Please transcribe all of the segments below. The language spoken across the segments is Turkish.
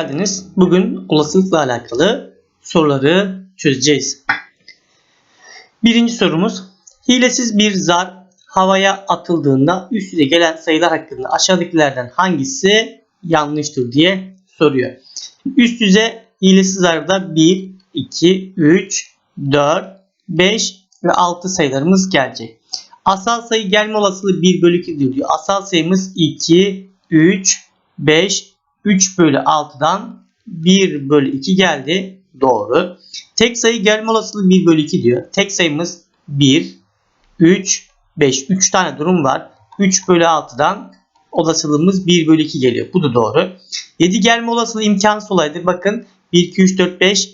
Geldiniz. Bugün olasılıkla alakalı soruları çözeceğiz. Birinci sorumuz. Hilesiz bir zar havaya atıldığında üst yüze gelen sayılar hakkında aşağıdakilerden hangisi yanlıştır diye soruyor. Üst yüze hilesiz zarda 1, 2, 3, 4, 5 ve 6 sayılarımız gelecek. Asal sayı gelme olasılığı 1 bölü 2 diyor. Asal sayımız 2, 3, 5, 3 bölü 6'dan 1 bölü 2 geldi. Doğru. Tek sayı gelme olasılığı 1 bölü 2 diyor. Tek sayımız 1, 3, 5. 3 tane durum var. 3 bölü 6'dan olasılığımız 1 bölü 2 geliyor. Bu da doğru. 7 gelme olasılığı imkansız olaydı. Bakın 1, 2, 3, 4, 5.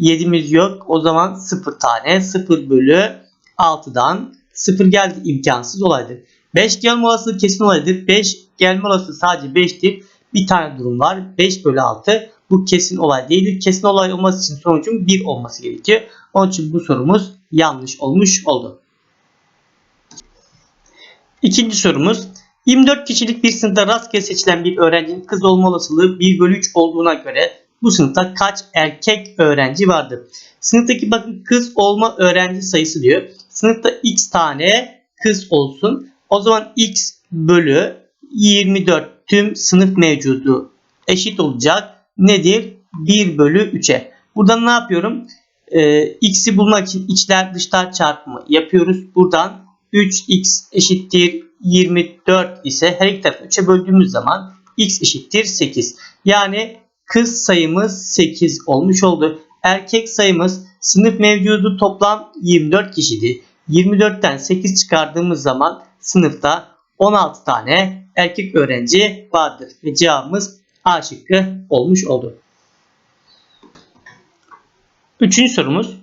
7'miz yok. O zaman 0 tane. 0 bölü 6'dan 0 geldi. imkansız olaydı. 5 gelme olasılığı kesin olaydı. 5 gelme olasılığı sadece 5'tir. Bir tane durum var. 5 bölü 6. Bu kesin olay değildir. Kesin olay olması için sonucun 1 olması gerekiyor. Onun için bu sorumuz yanlış olmuş oldu. İkinci sorumuz. 24 kişilik bir sınıfta rastgele seçilen bir öğrencinin kız olma olasılığı 1 bölü 3 olduğuna göre bu sınıfta kaç erkek öğrenci vardır? Sınıftaki bakın kız olma öğrenci sayısı diyor. Sınıfta x tane kız olsun. O zaman x bölü 24 tüm sınıf mevcudu eşit olacak. Nedir? 1 bölü 3'e. Buradan ne yapıyorum? Ee, x'i bulmak için içler dışlar çarpımı yapıyoruz. Buradan 3x eşittir 24 ise her iki tarafı 3'e böldüğümüz zaman x eşittir 8. Yani kız sayımız 8 olmuş oldu. Erkek sayımız sınıf mevcudu toplam 24 kişiydi. 24'ten 8 çıkardığımız zaman sınıfta 16 tane erkek öğrenci vardır. Ve cevabımız A şıkkı olmuş oldu. Üçüncü sorumuz.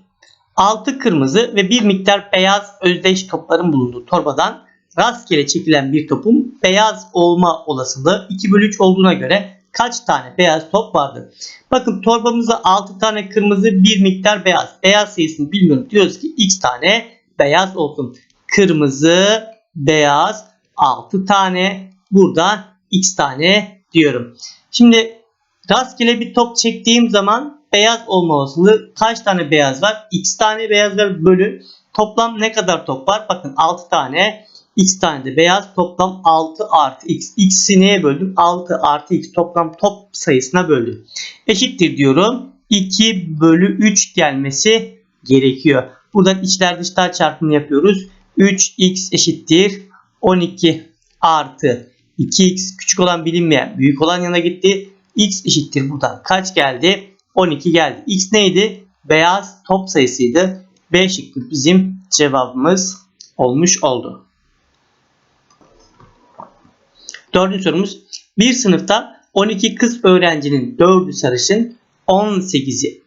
6 kırmızı ve bir miktar beyaz özdeş topların bulunduğu torbadan rastgele çekilen bir topun beyaz olma olasılığı 2 bölü 3 olduğuna göre kaç tane beyaz top vardır? Bakın torbamızda 6 tane kırmızı bir miktar beyaz. Beyaz sayısını bilmiyorum. Diyoruz ki x tane beyaz olsun. Kırmızı, beyaz 6 tane. Burada x tane diyorum. Şimdi rastgele bir top çektiğim zaman beyaz olma olasılığı kaç tane beyaz var? X tane beyaz var bölü toplam ne kadar top var? Bakın 6 tane x tane de beyaz toplam 6 artı x. x'i neye böldüm? 6 artı x toplam top sayısına böldüm. Eşittir diyorum. 2 bölü 3 gelmesi gerekiyor. Buradan içler dışlar çarpımını yapıyoruz. 3x eşittir 12 artı 2x küçük olan bilinmeyen büyük olan yana gitti. x eşittir buradan kaç geldi? 12 geldi. X neydi? Beyaz top sayısıydı. B şıkkı bizim cevabımız olmuş oldu. Dördüncü sorumuz. Bir sınıfta 12 kız öğrencinin 4'ü sarışın, 18'i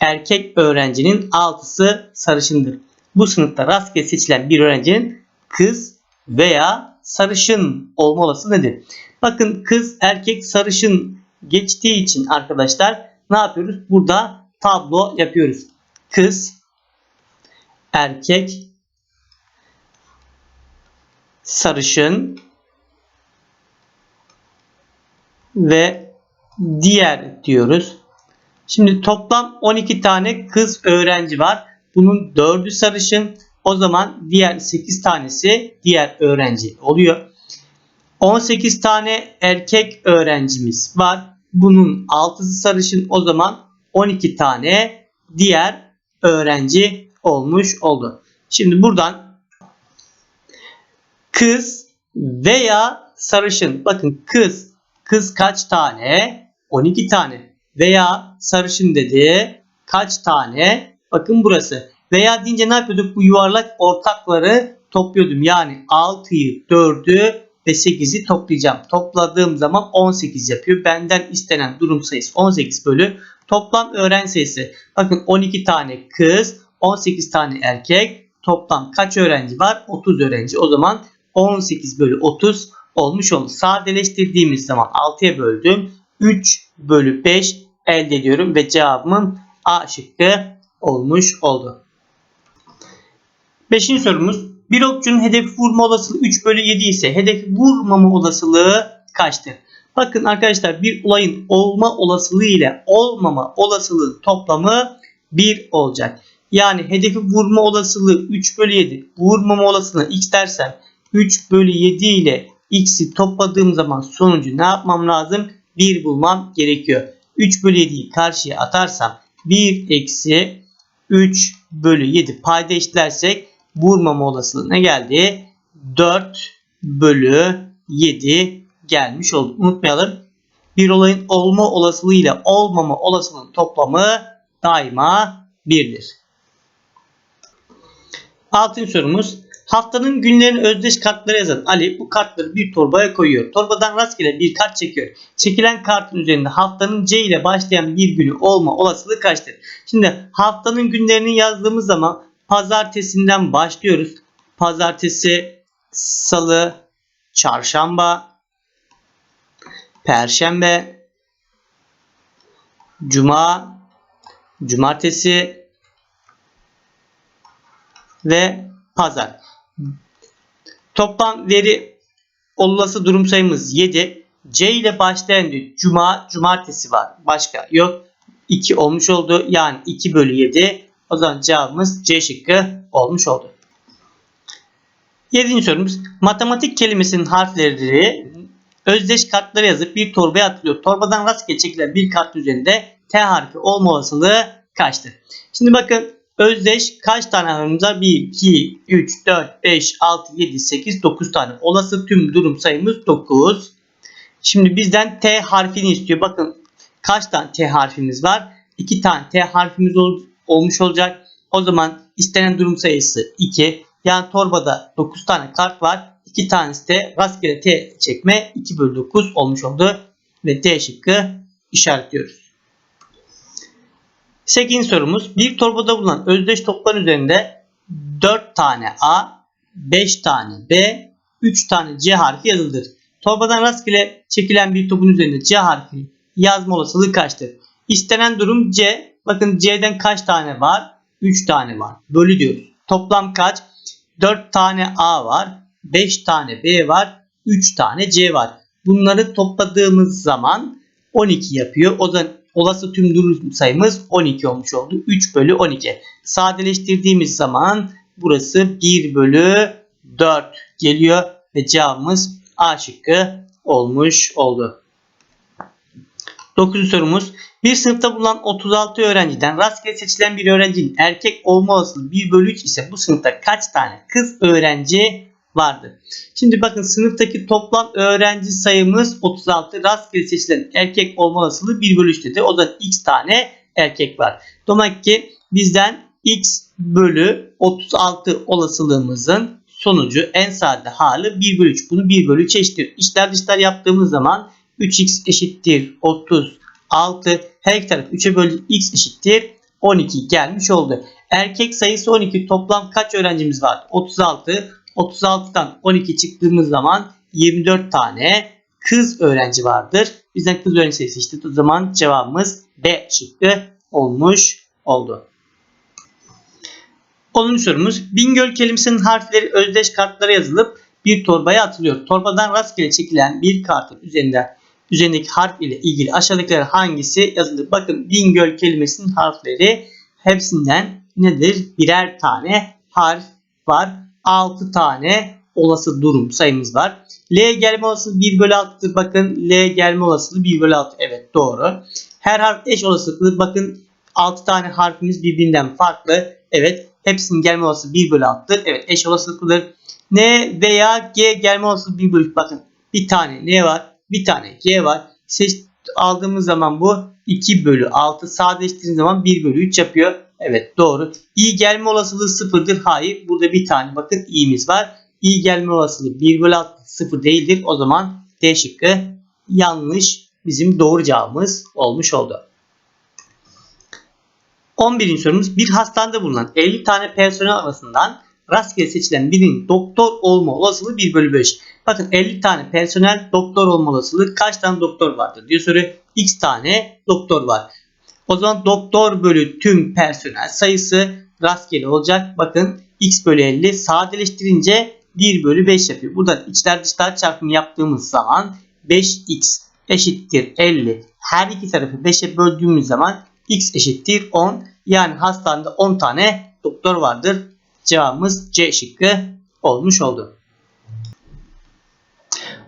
erkek öğrencinin 6'sı sarışındır. Bu sınıfta rastgele seçilen bir öğrencinin kız veya sarışın olma olası nedir? Bakın kız erkek sarışın geçtiği için arkadaşlar ne yapıyoruz? Burada tablo yapıyoruz. Kız, erkek, sarışın ve diğer diyoruz. Şimdi toplam 12 tane kız öğrenci var. Bunun 4'ü sarışın. O zaman diğer 8 tanesi diğer öğrenci oluyor. 18 tane erkek öğrencimiz var. Bunun 6'sı sarışın o zaman 12 tane diğer öğrenci olmuş oldu. Şimdi buradan kız veya sarışın. Bakın kız. Kız kaç tane? 12 tane. Veya sarışın dedi. Kaç tane? Bakın burası. Veya deyince ne yapıyorduk? Bu yuvarlak ortakları topluyordum. Yani 6'yı, 4'ü ve 8'i toplayacağım. Topladığım zaman 18 yapıyor. Benden istenen durum sayısı 18 bölü toplam öğrenci sayısı. Bakın 12 tane kız, 18 tane erkek. Toplam kaç öğrenci var? 30 öğrenci. O zaman 18 bölü 30 olmuş oldu. Sadeleştirdiğimiz zaman 6'ya böldüm. 3 bölü 5 elde ediyorum ve cevabımın A şıkkı olmuş oldu. Beşinci sorumuz. Bir okçunun hedef vurma olasılığı 3 bölü 7 ise hedef vurmama olasılığı kaçtır? Bakın arkadaşlar bir olayın olma olasılığı ile olmama olasılığın toplamı 1 olacak. Yani hedefi vurma olasılığı 3 bölü 7. Vurmama olasılığına x dersem 3 bölü 7 ile x'i topladığım zaman sonucu ne yapmam lazım? 1 bulmam gerekiyor. 3 bölü 7'yi karşıya atarsam 1 eksi 3 bölü 7 payda eşitlersek vurmama olasılığı ne geldi? 4 bölü 7 gelmiş oldu. Unutmayalım. Bir olayın olma olasılığı ile olmama olasılığının toplamı daima 1'dir. Altıncı sorumuz. Haftanın günlerini özdeş kartlara yazan Ali bu kartları bir torbaya koyuyor. Torbadan rastgele bir kart çekiyor. Çekilen kartın üzerinde haftanın C ile başlayan bir günü olma olasılığı kaçtır? Şimdi haftanın günlerini yazdığımız zaman pazartesinden başlıyoruz. Pazartesi, salı, çarşamba, perşembe, cuma, cumartesi ve pazar. Toplam veri olası durum sayımız 7. C ile başlayan bir cuma, cumartesi var. Başka yok. 2 olmuş oldu. Yani 2 bölü 7. O zaman cevabımız C şıkkı olmuş oldu. Yedinci sorumuz. Matematik kelimesinin harfleri özdeş kartlara yazıp bir torbaya atılıyor. Torbadan rastgele çekilen bir kart üzerinde T harfi olma olasılığı kaçtır? Şimdi bakın özdeş kaç tane harfimiz var? 1, 2, 3, 4, 5, 6, 7, 8, 9 tane. Olası tüm durum sayımız 9. Şimdi bizden T harfini istiyor. Bakın kaç tane T harfimiz var? 2 tane T harfimiz olmuş olacak. O zaman istenen durum sayısı 2. Yani torbada 9 tane kart var. 2 tanesi de rastgele T çekme 2 bölü 9 olmuş oldu. Ve D şıkkı işaretliyoruz. 8. sorumuz. Bir torbada bulunan özdeş toplar üzerinde 4 tane A, 5 tane B, 3 tane C harfi yazılıdır. Torbadan rastgele çekilen bir topun üzerinde C harfi yazma olasılığı kaçtır? İstenen durum C. Bakın C'den kaç tane var? 3 tane var. Bölü diyoruz. Toplam kaç? 4 tane A var. 5 tane B var. 3 tane C var. Bunları topladığımız zaman 12 yapıyor. O zaman olası tüm durum sayımız 12 olmuş oldu. 3 bölü 12. Sadeleştirdiğimiz zaman burası 1 bölü 4 geliyor. Ve cevabımız A şıkkı olmuş oldu. 9. sorumuz. Bir sınıfta bulunan 36 öğrenciden rastgele seçilen bir öğrencinin erkek olma olasılığı 1 bölü 3 ise bu sınıfta kaç tane kız öğrenci vardır? Şimdi bakın sınıftaki toplam öğrenci sayımız 36. Rastgele seçilen erkek olma olasılığı 1 bölü 3 dedi. O da x tane erkek var. Demek ki bizden x bölü 36 olasılığımızın sonucu en sade hali 1 bölü 3. Bunu 1 bölü 3 eşittir. İçler dışlar yaptığımız zaman 3x eşittir 36. Her iki taraf 3'e bölü x eşittir 12 gelmiş oldu. Erkek sayısı 12 toplam kaç öğrencimiz var? 36. 36'dan 12 çıktığımız zaman 24 tane kız öğrenci vardır. Bizden kız öğrenci sayısı işte o zaman cevabımız B şıkkı olmuş oldu. 10. sorumuz. Bingöl kelimesinin harfleri özdeş kartlara yazılıp bir torbaya atılıyor. Torbadan rastgele çekilen bir kartın üzerinde üzerindeki harf ile ilgili aşağıdakiler hangisi yazılır? Bakın Bingöl kelimesinin harfleri hepsinden nedir? Birer tane harf var. 6 tane olası durum sayımız var. L gelme olasılığı 1 bölü 6'dır. Bakın L gelme olasılığı 1 bölü 6. Evet doğru. Her harf eş olasılıklı. Bakın 6 tane harfimiz birbirinden farklı. Evet. Hepsinin gelme olasılığı 1 bölü 6'dır. Evet eş olasılıklıdır. N veya G gelme olasılığı 1 bölü 3. Bakın bir tane N var. Bir tane G var. Seç aldığımız zaman bu 2 bölü 6. Sadeleştirdiğimiz zaman 1 bölü 3 yapıyor. Evet doğru. İ gelme olasılığı sıfırdır. Hayır. Burada bir tane bakın i'miz var. İ gelme olasılığı 1 bölü 6 sıfır değildir. O zaman D şıkkı yanlış. Bizim doğru cevabımız olmuş oldu. 11. sorumuz bir hastanede bulunan 50 tane personel arasından rastgele seçilen birinin doktor olma olasılığı 1 bölü 5. Bakın 50 tane personel doktor olma olasılığı kaç tane doktor vardır diye soruyor. X tane doktor var. O zaman doktor bölü tüm personel sayısı rastgele olacak. Bakın x bölü 50 sadeleştirince 1 bölü 5 yapıyor. Buradan içler dışlar çarpımı yaptığımız zaman 5x eşittir 50. Her iki tarafı 5'e böldüğümüz zaman x eşittir 10. Yani hastanede 10 tane doktor vardır. Cevabımız C şıkkı olmuş oldu.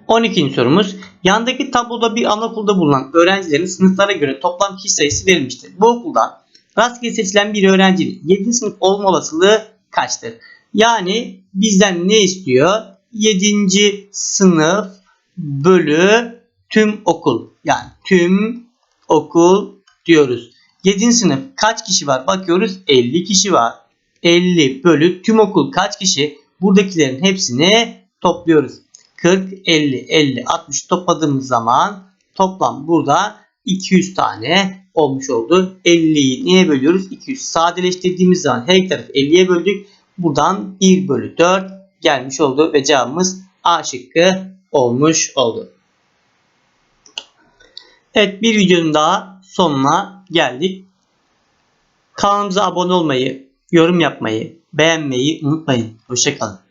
12. sorumuz. Yandaki tabloda bir anaokulda bulunan öğrencilerin sınıflara göre toplam kişi sayısı verilmiştir. Bu okulda rastgele seçilen bir öğrencinin 7. sınıf olma olasılığı kaçtır? Yani bizden ne istiyor? 7. sınıf bölü tüm okul. Yani tüm okul diyoruz. 7. sınıf kaç kişi var? Bakıyoruz 50 kişi var. 50 bölü tüm okul kaç kişi? Buradakilerin hepsini topluyoruz. 40, 50, 50, 60 topladığımız zaman toplam burada 200 tane olmuş oldu. 50'yi niye bölüyoruz? 200 sadeleştirdiğimiz zaman her iki tarafı 50'ye böldük. Buradan 1 bölü 4 gelmiş oldu ve cevabımız A şıkkı olmuş oldu. Evet bir videonun daha sonuna geldik. Kanalımıza abone olmayı, yorum yapmayı, beğenmeyi unutmayın. Hoşçakalın.